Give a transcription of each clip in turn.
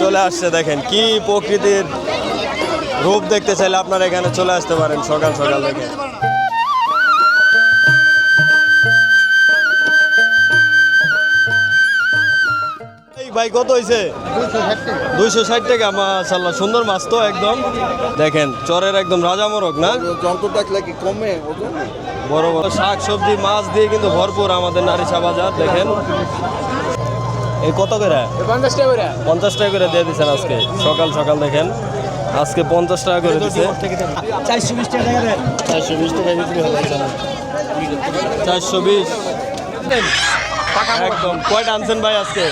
চলে আসছে দেখেন কি প্রকৃতির রূপ দেখতে চাইলে আপনারা এখানে চলে আসতে পারেন সকাল সকাল এই ভাই কত হয়েছে দুইশো ষাট টাকা মাশাল্লাহ সুন্দর মাছ তো একদম। দেখেন চরের একদম রাজা মোরগ না? কি কমে বড় বড় শাক সবজি মাছ দিয়ে কিন্তু ভরপুর আমাদের নারিশা বাজার দেখেন। এই কত করে? পঞ্চাশ টাকা করে। পঞ্চাশ টাকা করে দিয়ে দিচ্ছেন আজকে। সকাল সকাল দেখেন আজকে পঞ্চাশ টাকা করে দিচ্ছে চারশো বিশ টাকা চারশো বিশ টাকা বিক্রি হবে চারশো বিশ। একদম। কয়টা আনছেন ভাই আজকে?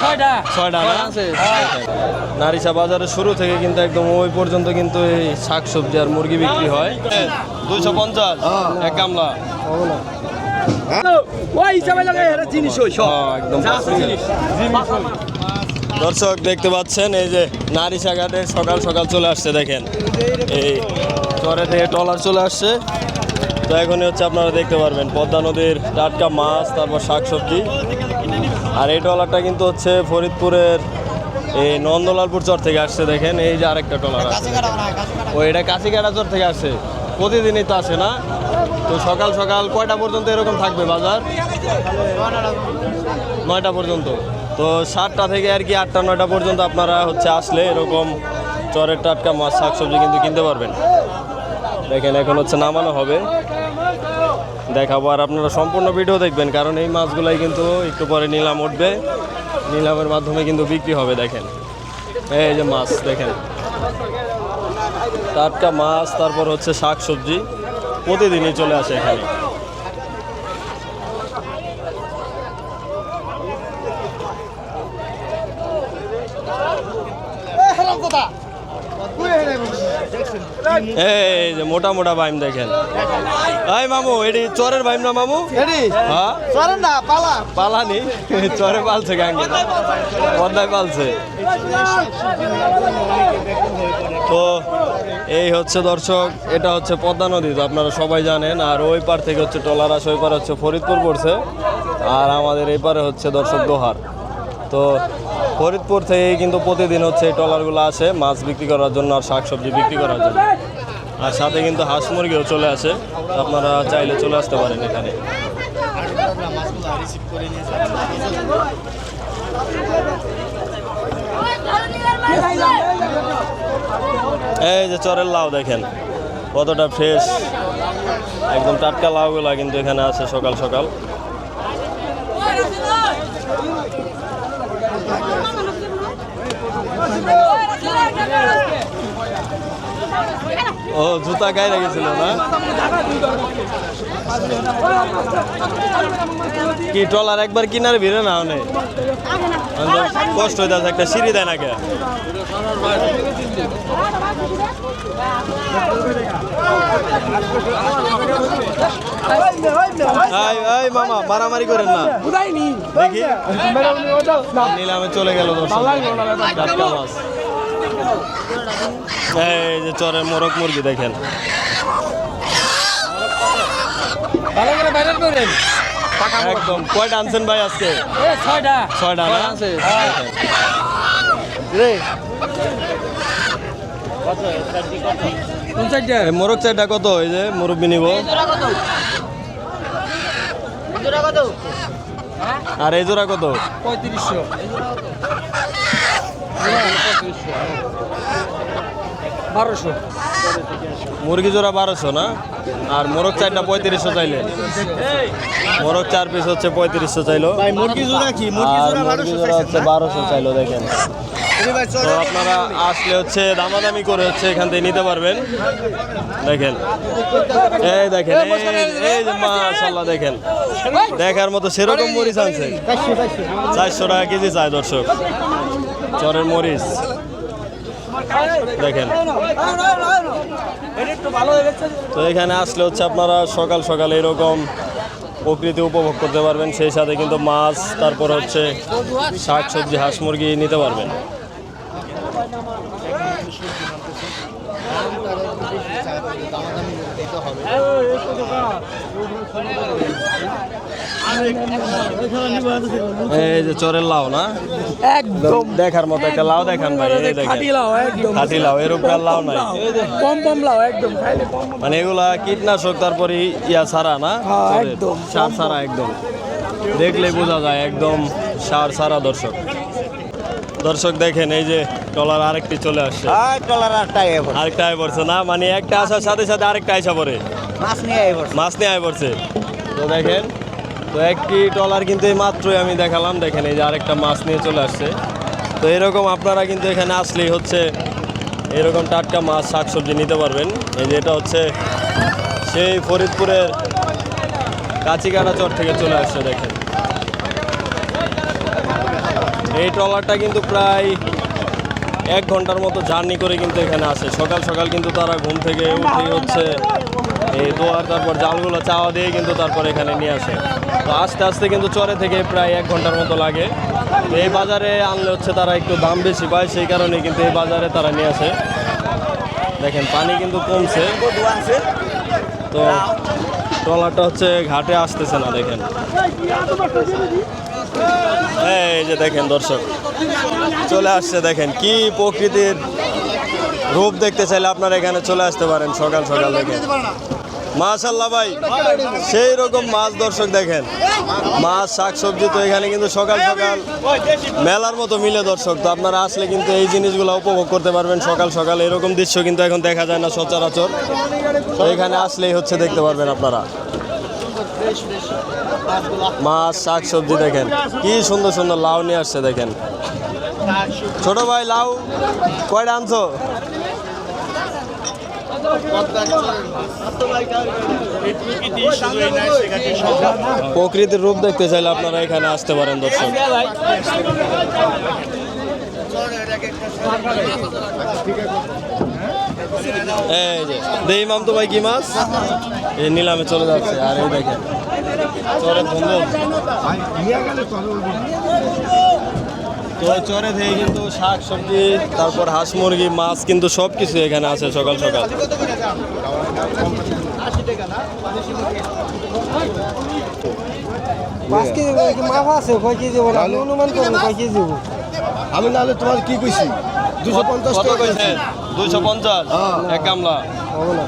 ছয়টা। ছয়টা না? নারিশা শুরু থেকে কিন্তু একদম ওই পর্যন্ত কিন্তু এই শাক সবজি আর মুরগি বিক্রি হয়। দুইশো পঞ্চাশ। এক কামলা ওই হিসাবে লাগে এটা জিনিস ওই সব। হ্যাঁ, দর্শক দেখতে পাচ্ছেন এই যে নারিশা ঘাটে সকাল সকাল চলে আসছে দেখেন। এই চরে থেকে ট্রলার চলে আসছে। তো এখনই হচ্ছে আপনারা দেখতে পারবেন পদ্মা নদীর টাটকা মাছ তারপর শাকসবজি। আর এই ট্রলারটা কিন্তু হচ্ছে ফরিদপুরের এই নন্দলালপুর চর থেকে আসছে দেখেন। এই যে আরেকটা ট্রলার আছে ও এটা কাছিকাটা চর থেকে আসছে প্রতিদিনই তো আসে না। তো সকাল সকাল কয়টা পর্যন্ত এরকম থাকবে বাজার? নয়টা পর্যন্ত। তো সাতটা থেকে আর কি আটটা, নয়টা পর্যন্ত আপনারা হচ্ছে আসলে এরকম চরের টাটকা মাছ, শাকসবজি কিন্তু কিনতে পারবেন। দেখেন, এখন হচ্ছে নামানো হবে। দেখাবো আর আপনারা সম্পূর্ণ ভিডিও দেখবেন, কারণ এই মাছগুলাই কিন্তু একটু পরে নিলাম উঠবে। নিলামের মাধ্যমে কিন্তু বিক্রি হবে, দেখেন। এই যে মাছ, দেখেন। টাটকা মাছ, তারপর হচ্ছে শাক সবজি প্রতিদিনই চলে আসে এখানে। এই যে মোটা মোটা বাইম দেখেন। এই মামু এটি চরের বাইম না মামু? হ্যাঁ? চলেন না পালা। পালানি? চরে পালছে গাঙ্গে। পদ্মায় পালছে। তো এই হচ্ছে দর্শক এটা হচ্ছে পদ্মা নদী তো আপনারা সবাই জানেন। আর ওই পার থেকে হচ্ছে টলার আসে ওই পার হচ্ছে ফরিদপুর পড়ছে। আর আমাদের এই পারে হচ্ছে দর্শক দোহার। তো ফরিদপুর থেকে কিন্তু প্রতিদিন হচ্ছে এই ট্রলারগুলো আসে মাছ বিক্রি করার জন্য আর শাকসবজি বিক্রি করার জন্য। আর সাথে কিন্তু হাঁস মুরগিও চলে আসে। আপনারা চাইলে চলে আসতে পারেন এখানে। এই যে চরের লাউ দেখেন, কতটা ফ্রেশ একদম টাটকা লাউগুলা কিন্তু এখানে আছে সকাল সকাল। ও জুতা গায়ে রেখেছিল না? কি ট্রলার একবার কিনারে ভিড়ে না অনেক? কষ্ট হয়ে যাচ্ছে একটা সিঁড়ি দেয় না কে? মামা মারামারি করেন না। দেখি। নিলামে চলে গেল দর্শক। এই যে চরের মোরগ মুরগি দেখেন। ভালো করে বাইরে করেন। একদম। কয়টা আনছেন ভাই আজকে? এ ছয়টা। ছয়টা না? মোরগ চারটা কত? এই যে মুরব্বি নিব। আর এই জোড়া কত? পঁয়ত্রিশশো। বারোশো। মুরগি জোড়া বারোশো না? আর মোরগ চারটা পঁয়ত্রিশশো চাইলে। মোরগ চার পিস হচ্ছে পঁয়ত্রিশশো চাইলো। মুরগি আর মুরগি জোড়া হচ্ছে বারোশো চাইলো দেখেন। তো আপনারা আসলে হচ্ছে দামাদামি করে হচ্ছে এখান থেকে নিতে পারবেন। দেখেন। এই দেখেন এই- এই যে মাশাল্লাহ দেখেন। দেখার মতো সেরকম মরিচ আনছে চারশো টাকা কেজি চায় দর্শক। চরের মরিচ। দেখেন। তো এখানে আসলে হচ্ছে আপনারা সকাল সকাল এরকম প্রকৃতি উপভোগ করতে পারবেন, সেই সাথে কিন্তু মাছ, তারপর হচ্ছে শাক সবজি, হাঁস মুরগি নিতে পারবেন। এই যে চরের লাউ না? একদম। দেখার মতো একটা লাউ দেখান ভাই এই দেখেন। খাটি লাও একদম। খাটি লাউ এর উপরে আর লাউ নাই। কম কম লাও একদম খাইলে কম মানে এগুলা কীটনাশক তারপরে ইয়া ছাড়া না? হ্যাঁ, একদম। সার ছাড়া একদম। দেখলে বোঝা যায় একদম সার ছাড়া দর্শক। দর্শক দেখেন এই যে টলার আরেকটি চলে আসছে। আর টলার আরেকটা আয় পড়ছে। না? মানে একটা আসার সাথে সাথে আরেকটা আইসা পড়ে। মাছ নিয়ে এবার মাছ নিয়ে আয় পড়ছে। তো দেখেন তো একটি ট্রলার কিন্তু এই মাত্রই আমি দেখালাম, দেখেন এই যে আরেকটা মাছ নিয়ে চলে আসছে। তো এরকম আপনারা কিন্তু এখানে আসলেই হচ্ছে এরকম টাটকা মাছ শাকসবজি নিতে পারবেন। এই যে এটা হচ্ছে সেই ফরিদপুরের কাঁচিকাটা চর থেকে চলে আসছে, দেখেন। এই ট্রলারটা কিন্তু প্রায় এক ঘণ্টার মতো জার্নি করে কিন্তু এখানে আসে। সকাল সকাল কিন্তু তারা ঘুম থেকে উঠে হচ্ছে এই দোয়ার তারপর জালগুলো চাওয়া দিয়ে কিন্তু তারপর এখানে নিয়ে আসে। তো আস্তে আস্তে কিন্তু চরে থেকে প্রায় এক ঘণ্টার মতো লাগে। এই বাজারে আনলে হচ্ছে তারা একটু দাম বেশি পায়, সেই কারণে কিন্তু এই বাজারে তারা নিয়ে আসে। দেখেন, পানি কিন্তু কমছে। তো ট্রলারটা হচ্ছে ঘাটে আসতেছে না, দেখেন। এই যে দেখেন দর্শক, চলে আসছে, দেখেন কি প্রকৃতির রূপ দেখতে চাইলে আপনারা এখানে চলে আসতে পারেন সকাল সকাল দেখেন মাশাল্লাহ ভাই, সেই রকম মাছ দর্শক দেখেন। মাছ শাকসবজি তো এখানে কিন্তু সকাল সকাল মেলার মতো মিলে দর্শক। তো আপনারা আসলে কিন্তু এই জিনিসগুলো উপভোগ করতে পারবেন সকাল সকাল। এরকম দৃশ্য কিন্তু এখন দেখা যায় না সচরাচর। এখানে আসলেই হচ্ছে দেখতে পারবেন আপনারা। মাছ, শাক, সবজি দেখেন, কি সুন্দর সুন্দর লাউ নিয়ে আসছে দেখেন। ছোট ভাই, লাউ কয়টা আনছো? প্রকৃতির রূপ দেখতে চাইলে আপনারা এখানে আসতে পারেন, দর্শক। এই মাম তো ভাই কি মাছ? এই নিলামে চলে যাচ্ছে, আর এই দেখেন। তো চরে থেকে কিন্তু শাক সবজি তারপর হাঁস মুরগি মাছ কিন্তু সব কিছু এখানে আছে সকাল সকাল। পাঁচ কেজি কি আছে? কয় কেজি বলে? আমি নাহলে তোমার কি কইছি? দুশো পঞ্চাশ দুইশো পঞ্চাশ? এক গামলা। হবে না।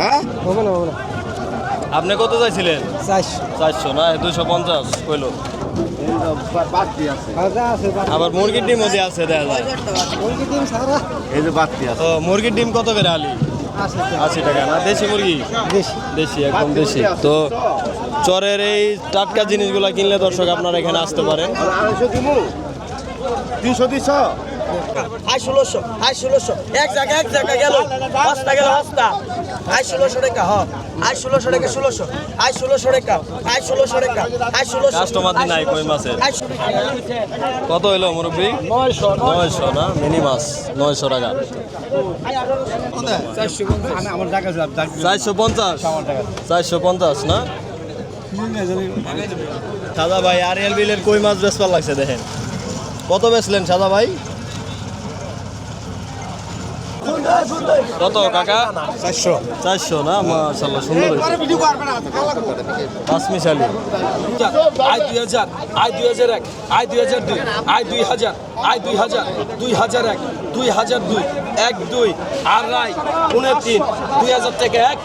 হ্যাঁ? হবে না হবে না। আপনি কত চাইছিলেন? চারশো। চারশো না দুইশো পঞ্চাশ কইলো। আবার মুরগির ডিম মধ্যে আছে দেখা যায়। মুরগি ডিম সারা এই যে বাড়তি আছে। তো মুরগির ডিম কত করে আলি? আশি টাকা। না দেশি মুরগি? দেশি। একদম দেশি। তো চরের এই টাটকা জিনিসগুলো কিনলে দর্শক আপনারা এখানে আসতে পারেন তিনশো তিনশো? ষোলোশো আই ষোলোশো এক জায়গা এক জায়গা গেল। হস্তা গেল হস্তা আই ষোলোশো। হ কাস্টমার দিন নাই কই কত হইল মুরব্বী? নয়শো না? মিনি মাছ নয়শো টাকা। চারশো পঞ্চাশ। চারশো পঞ্চাশ না? সাদা ভাই আরিয়াল বিলের কই মাছ বেচবার লাগছে দেখেন? কত বেচলেন সাদা ভাই? কত কাকা? চারশো। চারশো না? মাশাল্লাহ সুন্দর হয়েছে। পাঁচ মিশালি আয় দুই হাজার আয় দুই হাজার এক আয় দুই হাজার দুই আয় দুই হাজার আয় দুই হাজার দুই হাজার এক দুই হাজার দুই এক দুই আড়াই পুনে তিন দুই হাজার থেকে এক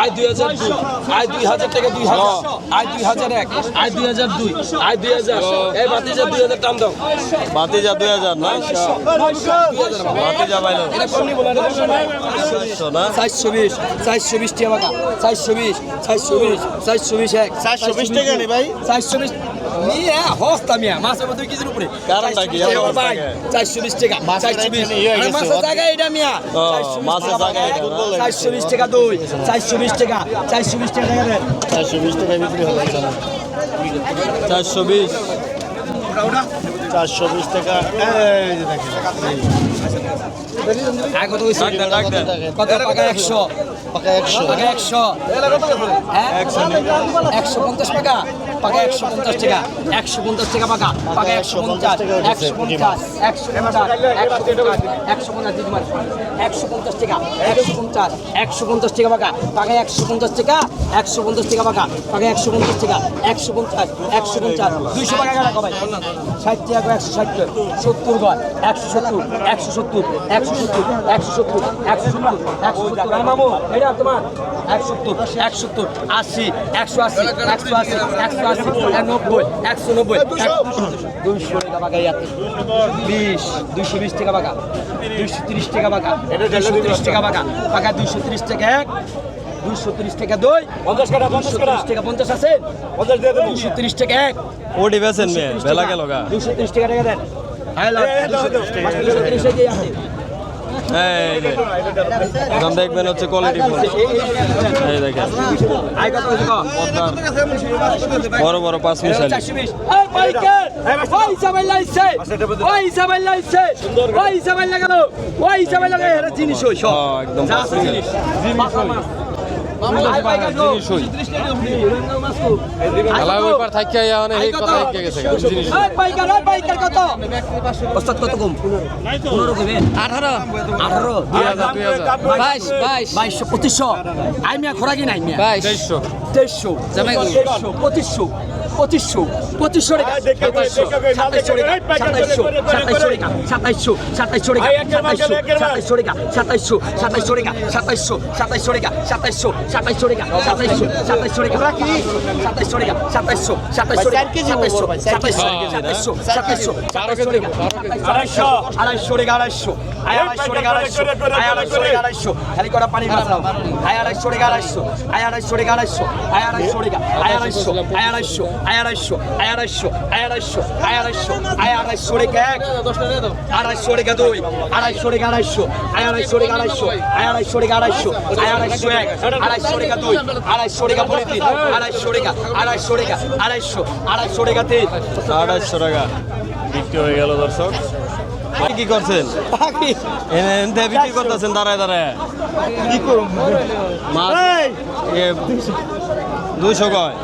আয় দুই হাজার দুই। আয় দুই হাজার টাকা দুই হাজার আয় দুই হাজার এক আয় দুই হাজার দুই আয় দুই হাজার এই বাতিজা দুই হাজার টান দাও বাতিজা দুই হাজার না বাতিজা পাইল এটা কমনি চারশো না চারশো বিশ চারশো বিশ টাকা চারশো বিশ চারশো বিশ চারশো বিশ এক চারশো বিশ টাকা নি ভাই চারশো বিশ নিয়ে হস্তা মিয়া মাছের মধ্যে কেজির উপরে কারণটা কি? এত চারশো বিশ টাকা চারশো বিশ মাছের জায়গায় এটা মিয়া মাছের জায়গায় চারশো বিশ টাকা দুই চারশো বিশ টাকা চারশো বিশ চারশো বিশ টাকায় বিক্রি হবে চারশো বিশ। চারশো বিশ টাকা। হ্যাঁ? একশো পঞ্চাশ টাকা। পাকা একশো পঞ্চাশ টাকা, একশো পঞ্চাশ টাকা পাকা পাকা একশো পঞ্চাশ একশো পঞ্চাশ একশো পঞ্চাশ একশো পঞ্চাশ একশো পঞ্চাশ টাকা, একশো পঞ্চাশ একশো পঞ্চাশ টাকা পাকা একশো পঞ্চাশ টাকা, একশো পঞ্চাশ টাকা পাকা একশো পঞ্চাশ টাকা, একশো পঞ্চাশ একশো পঞ্চাশ, দুইশো টাকা ষাট টাকা একশো ষাট সত্তর গয় একশো সত্তর একশো সত্তর একশো সত্তর একশো সত্তর একশো সত্তর একশো সত্তর মামু, এটা তোমার, একশো সত্তর একশো সত্তর, আশি, একশো আশি একশো আশি, একশো আশি নব্বই একশো নব্বই দুইশো টাকা বিশ দুইশো বিশ টাকা বাগা দুইশো তিরিশ টাকা বাগা দুইশো তিরিশ টাকা বাগা বাগা দুইশো তিরিশ টাকা এক দুইশো তিরিশ টাকা দুই পঞ্চাশ টাকা পঞ্চাশ টাকা পঞ্চাশ আছে দুইশো তিরিশ টাকা এক ওটি বেছেন দুশো তিরিশ টাকা টাকা দেন এই যে এখন দেখবেন হচ্ছে কোয়ালিটি এই দেখেন। বড় বড় পাঁচ মিশালি লাগাই জিনিস হই সব। হ্যাঁ, একদম জিনিস জিনিস জিনিস হই। আলা ওই পার থাকিয়া ইয়া মানে এই কথা হইকে গেছে জিনিস কত? কত কম? 15 কমে 18 18 দুই হাজার দুই হাজার। বাইশ বাইশ। বাইশশো পঁচিশশো। আইমিয়া খোরাকি নাই বাইশ। তেইশশো। তেইশশো পঁচিশশো। পঁচিশশো পঁচিশশো টাকা। সাতাইশশো সাতাইশশো টাকা সাতাইশশো সাতাইশশো টাকা সাতাইশশো টাকা সাতাইশশো সাতাইশশো টাকা সাতাইশশো সাতাইশশো টাকা সাতাইশশো সাতাইশশো টাকা সাতাইশশো সাতাইশশো টাকা সাতাইশশো টাকা সাতাইশশো সাতাইশশো সাতাইশশো সাতাইশশো সাতাইশশো সাতাইশশো সাতাইশশো টাকা আড়াইশো। আড়াইশো টাকা আড়াইশো আড়াইশো টাকা আড়াইশো আড়াইশো টাকা আড়াইশো খালি করা পানি আয় আড়াইশো টাকা আড়াইশো আড়াইশো টাকা আড়াইশো আড়াইশো টাকা আড়াইশো আড়াইশো আড়াইশো আড়াইশো আড়াইশো আড়াইশো আড়াইশো টাকা এক আড়াইশো টাকা দুই আড়াইশো টাকা আড়াইশো আড়াইশো টাকা আড়াইশো আড়াইশো টাকা আড়াইশো আড়াইশো এক আড়াইশো টাকা দুই আড়াইশো বলে তিন আড়াইশো টাকা আড়াইশো টাকা আড়াইশো আড়াইশো টাকা তিন। আড়াইশো টাকা। বিক্রি হয়ে গেল দর্শক। আপনি কি করছেন? বিক্রি করতেছেন দাঁড়ায় দাঁড়ায়। কি করুন এ, দুইশো কয়?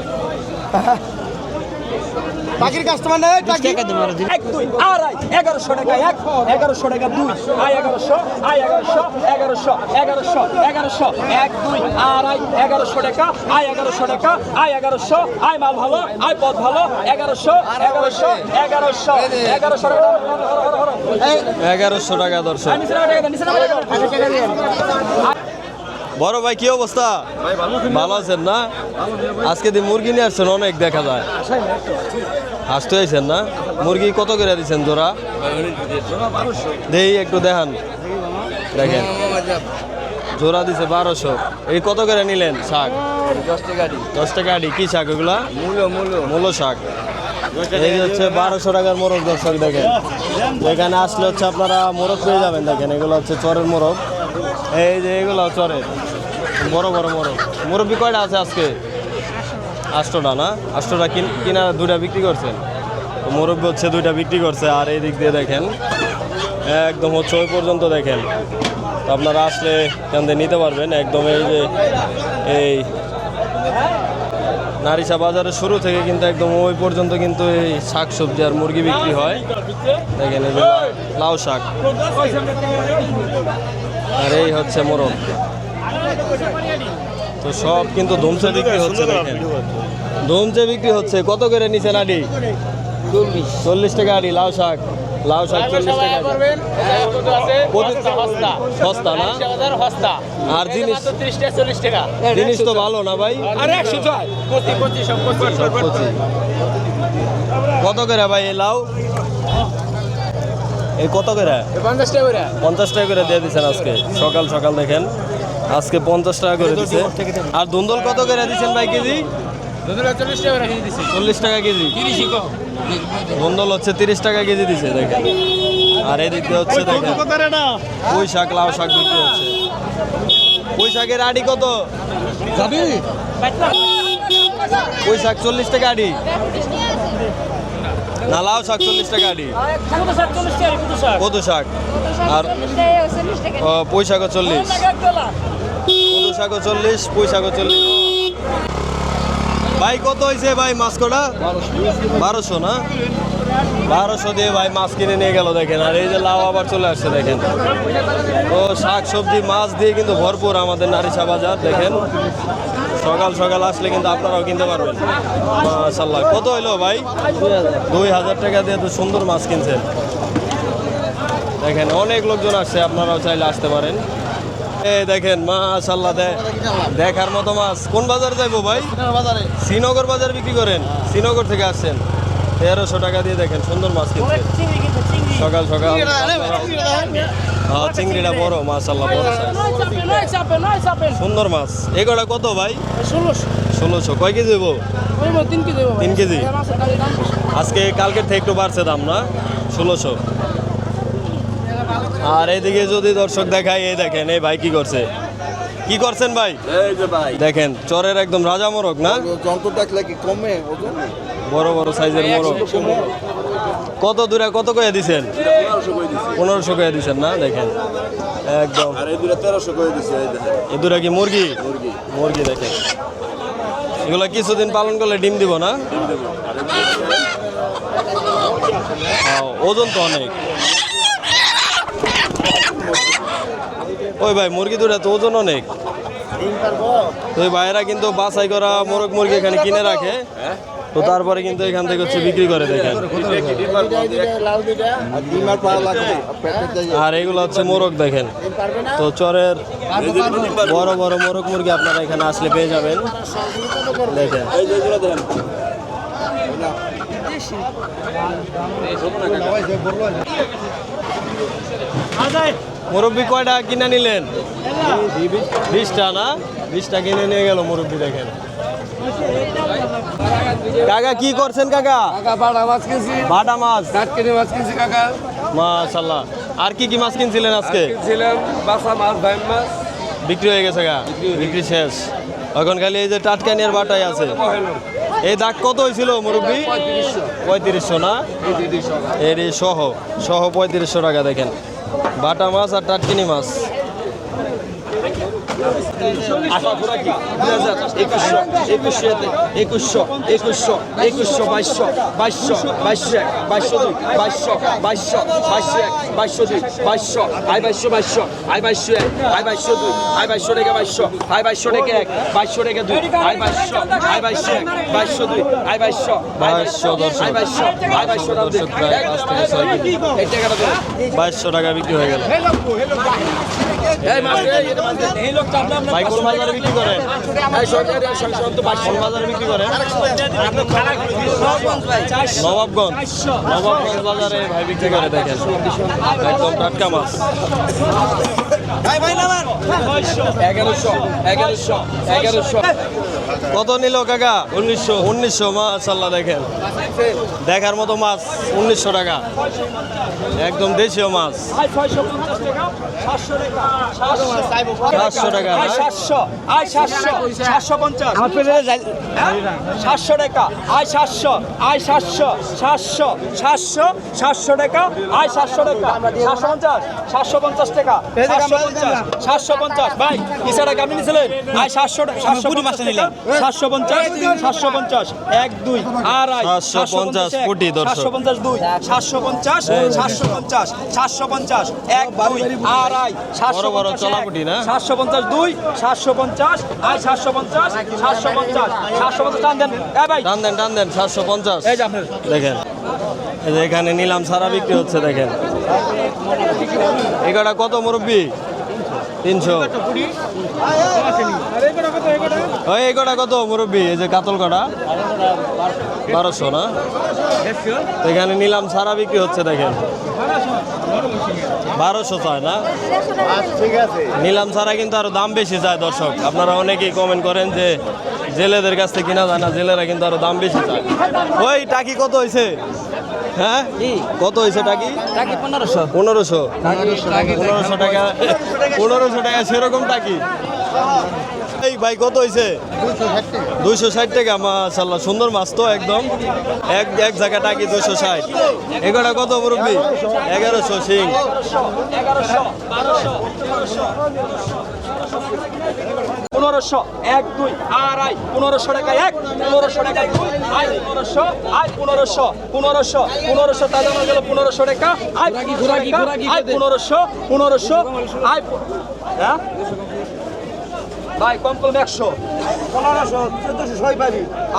বাকির কাস্টমার নেই টাকা এক দুই আড়াই এগারোশো টাকা এক এগারোশো টাকা দুই আয় এগারোশো আয় এগারোশো এগারোশো এগারোশো এগারোশো এক দুই আড়াই এগারোশো টাকা আয় এগারোশো টাকা আয় এগারোশো আয় মাল ভালো আয় পথ ভালো এগারোশো এগারোশো এগারোশো এগারোশো টাকা এগারোশো টাকা দর্শক। বড় ভাই, কি অবস্থা? ভালো আছেন না? আজকে দিয়ে মুরগি নিয়ে আসছেন, অনেক দেখা যায়। আসতে হয়েছেন না? মুরগি কত করে দিচ্ছেন জোড়া? দেই, একটু দেখান। দেখেন। জোড়া দিছে বারোশো। এই কত করে নিলেন শাক? দশ টাকা আটি কি শাক ওগুলা মূলো শাক। এই হচ্ছে বারোশো টাকার মোরগ দর্শক দেখেন। এখানে আসলে হচ্ছে আপনারা মোরগ পেয়ে যাবেন, দেখেন। এগুলো হচ্ছে চরের মোরগ। এই যে এগুলো চরে। বড় বড় মোরগ মুরব্বি কয়টা আছে আজকে? আষ্টটা না? আষ্টটা কিন দুইটা বিক্রি করছেন তো মুরব্বি হচ্ছে দুইটা বিক্রি করছে, আর এই দিক দিয়ে দেখেন, একদম হচ্ছে ওই পর্যন্ত দেখেন। তো আপনারা আসলে থেকে নিতে পারবেন, একদম এই যে, এই নারিসা বাজারের শুরু থেকে কিন্তু একদম ওই পর্যন্ত কিন্তু এই শাক সবজি আর মুরগি বিক্রি হয়। দেখেন লাউ শাক। আর এই হচ্ছে মোরগ। তো সব কিন্তু ধুমসে বিক্রি হচ্ছে ধুমসে বিক্রি হচ্ছে। কত করে নিছেন আডি? চল্লিশ। টাকা আডি লাউ শাক। লাউ শাক চল্লিশ টাকা। সস্তা। না? আর জিনিস জিনিস তো ভালো না ভাই? কত করে ভাই এই লাউ? এই কত করে? পঞ্চাশ টাকা করে। দিয়ে দিচ্ছেন আজকে। সকাল সকাল দেখেন আজকে পঞ্চাশ টাকা করে দিচ্ছে আর ধুন্দল কত করে দিচ্ছেন ভাই কেজি? চল্লিশ টাকা কেজি। ধুন্দল হচ্ছে তিরিশ টাকা কেজি দিচ্ছে দেখেন। আর এদিক হচ্ছে দেখেন। পুঁই শাক লাউ শাক বিক্রি হচ্ছে। পুঁই শাকের আড়ি কত? পুঁই শাক চল্লিশ টাকা আড়ি। না লাউ শাক চল্লিশ টাকা আড়ি? কদু শাক? আর ও, পুঁই শাকও চল্লিশ শাকও চল্লিশ পুঁই শাকও চল্লিশ ভাই কত হয়েছে ভাই মাছ কটা বারোশো না? বারোশো দিয়ে ভাই মাছ কিনে নিয়ে গেল দেখেন। আর এই যে লাউ আবার চলে আসছে দেখেন। তো শাক সবজি মাছ দিয়ে কিন্তু ভরপুর আমাদের নারিশা বাজার দেখেন। সকাল সকাল আসলে কিন্তু আপনারাও কিনতে পারবেন। মাশাল্লাহ কত হইল ভাই? দুই হাজার টাকা দিয়ে তো সুন্দর মাছ কিনছেন। দেখেন, অনেক লোকজন আসছে, আপনারাও চাইলে আসতে পারেন। এই দেখেন মাশাল্লাহ দেখার মতো মাছ। কোন বাজারে যাইবো ভাই? শ্রীনগর বাজার বিক্রি করেন? শ্রীনগর থেকে আসছেন। তেরোশো টাকা দিয়ে দেখেন, সুন্দর মাছ কিনছেন। সকাল সকাল চিংড়িটা বড় মাশাল্লাহ বড় সুন্দর মাছ। এগুলা কত ভাই? ষোলোশো। কয় কেজি দেবো তিন কেজি আজকে কালকের থেকে একটু বাড়ছে দাম না? ষোলোশো। আর এইদিকে যদি দর্শক দেখায় এই দেখেন এই ভাই কি করছে? কি করছেন ভাই? ভাই। দেখেন চরের একদম রাজা মোরগ না? যন্ত্র দেখলে কি কমে বড় বড় সাইজের মোরগ। কত দূরে কত করে দিছেন? পনেরোশো করে দিছেন না? দেখেন। একদম। এই এ দূরে কি মুরগি? মুরগি। দেখেন। এগুলো কিছুদিন পালন করলে ডিম দিব না? ওজন তো অনেক। ওই ভাই মুরগি দুটা তো ওজন অনেক। তো ভাইয়েরা কিন্তু বাছাই করা মোরগ মুরগি এখানে কিনে রাখে। তো তারপরে কিন্তু এখান থেকে হচ্ছে বিক্রি করে দেখেন। আর এগুলো হচ্ছে মোরগ দেখেন। তো চরের বড় বড় মোরগ মুরগি আপনারা এখানে আসলে পেয়ে যাবেন। দেখেন। মুরব্বি কয়টা কিনে নিলেন? বিশটা না? বিশটা কিনে নিয়ে গেল মুরব্বি দেখেন। কাকা কি করছেন কাকা? কাকা মাছ কিনছি। বাটা মাছ? মাছ কিনছি কাকা। মাশাল্লাহ আর কি কি মাছ কিনছিলেন আজকে? কিনছিলাম বাসা মাছ ভাই মাছ। বিক্রি হয়ে গেছে গা? বিক্রি শেষ। এখন খালি এই যে টাটকানিয়ার বাটাই আছে। এই দাগ কত হয়েছিল মুরব্বি? পঁয়ত্রিশশো। না? এর এই সহ। সহ পঁয়ত্রিশশো টাকা দেখেন। বাটা মাছ আর টাটকিনি মাছ। একুশশো বাইশশো এক এক দুই আই এক দুই এক দুই আই এক দুই আই আই টাকা বিক্রি হয়ে গেল ভাই কোন বাজারে বিক্রি করেন? কোন বাজারে বিক্রি করেন? নবাবগঞ্জ। নবাবগঞ্জ বাজারে ভাই বিক্রি করে দেখেন। একদম টাটকা মাছ? এগারোশো এগারোশো এগারোশো। কত নিল কাকা? উনিশশো উনিশশো মাশাল্লাহ দেখেন। দেখার মতো মাছ উনিশশো টাকা। একদম দেশীয় মাছ। সাতশো টাকা? সাতশো আয় সাতশো সাতশো পঞ্চাশ। সাতশো টাকা আয় সাতশো আয় সাতশো সাতশো সাতশো সাতশো টাকা আয় সাতশো টাকা সাতশো পঞ্চাশ সাতশো পঞ্চাশ টাকা সাতশো পঞ্চাশ সাতশো পঞ্চাশ ভাই কিসে টাকা আপনি নিয়েছিলেন আয় সাতশো সাতশো পঞ্চাশ নিলাম। সাতশো পঞ্চাশ সাতশো পঞ্চাশ এক দুই আড়াই 750 কোটি। সাতশো পঞ্চাশ দুই সাতশো পঞ্চাশ সাতশো পঞ্চাশ সাতশো পঞ্চাশ এক দুই আড়াই সাতশো বড় বড় পঞ্চাশ না? সাতশো পঞ্চাশ দুই সাতশো পঞ্চাশ আয় সাতশো পঞ্চাশ সাতশো পঞ্চাশ সাতশো পঞ্চাশ টান দেন ভাই টান দেন টান দেন সাতশো পঞ্চাশ এই যে আপনার দেখেন এখানে নিলাম সারা বিক্রি হচ্ছে দেখেন এগারোটা কত মুরব্বী তিনশো ওই এগারোটা কত মুরব্বি? এই যে কাতল কটা? বারোশো না? এখানে নিলাম সারা বিক্রি হচ্ছে দেখেন। বারোশো চায় না? নিলাম ছাড়া কিন্তু আরও দাম বেশি চায় দর্শক। আপনারা অনেকেই কমেন্ট করেন যে জেলেদের কাছ থেকে কিনা যায় না জেলেরা কিন্তু আরও দাম বেশি চায়। ওই টাকি কত হয়েছে হ্যাঁ? কত হয়েছে টাকি? টাকি পনেরোশো। পনেরোশো। পনেরোশো টাকা পনেরোশো টাকা সেরকম টাকি। এই ভাই কত হয়েছে দুইশো ষাট টাকা মাশাল্লাহ সুন্দর মাছ তো একদম। এক এক জায়গা টাকি দুইশো ষাট। এগারোটা কত মুরব্বী? এগারোশো সিং পনেরোশো, এক, দুই আড়াই পনেরোশো টাকা, এক, পনেরোশো টাকা দুই পনেরোশো পনেরোশো পনেরোশো পনেরোশো আমার গেল পনেরোশো টাকা পনেরোশো পনেরোশো প- হ্যাঁ? ভাই কম করলে একশো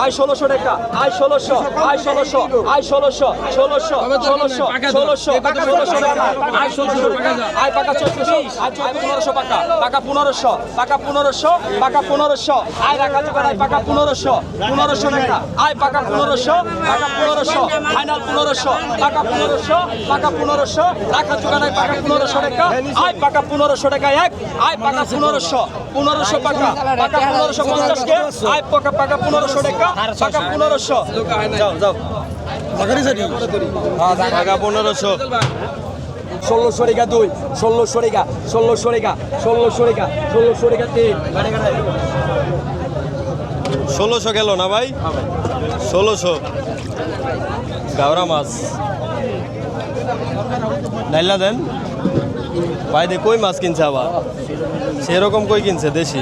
আয় ষোলোশো টাকা, আয় ষোলোশো আয় ষোলোশো আয় ষোলোশো ষোলোশো ষোলোশো ষোলোশো ষোলোশো আয় ষোলোশো আয় পাকা চোদ্দশো, আয় পনেরোশো পাকা পাকা পনেরোশো পাকা পনেরোশো পাকা পনেরোশো। আয় রাখা যাবে আয় পাকা পনেরোশো পনেরোশো টাকা। আয় পাকা পনেরোশো পাকা পনেরোশো, ফাইনাল পনেরোশো, পাকা পনেরোশো পাকা পনেরোশো, রাখা চোখা নাই পাকা পনেরোশো টাকা। আয় পাকা পনেরোশো টাকা এক, আয় পাকা পনেরোশো পনেরোশো পাকা পাকা পনেরোশো। পঞ্চাশ কে আয় পাকা পাকা পনেরোশো টাকা পাকা পনেরোশো। যাও যাও। টাকা পনেরোশো। ষোলোশো রেখা দুই ষোলোশো রেখা ষোলোশো রেখা ষোলোশো রেখা ষোলোশো রেখা তিন। ষোলোশো গেল না ভাই? ষোলোশো। গাওরা মাছ। ডাইলা দেন। ভাই দে কই মাছ কিনছে আবার? সেরকম কই কিনছে দেশি?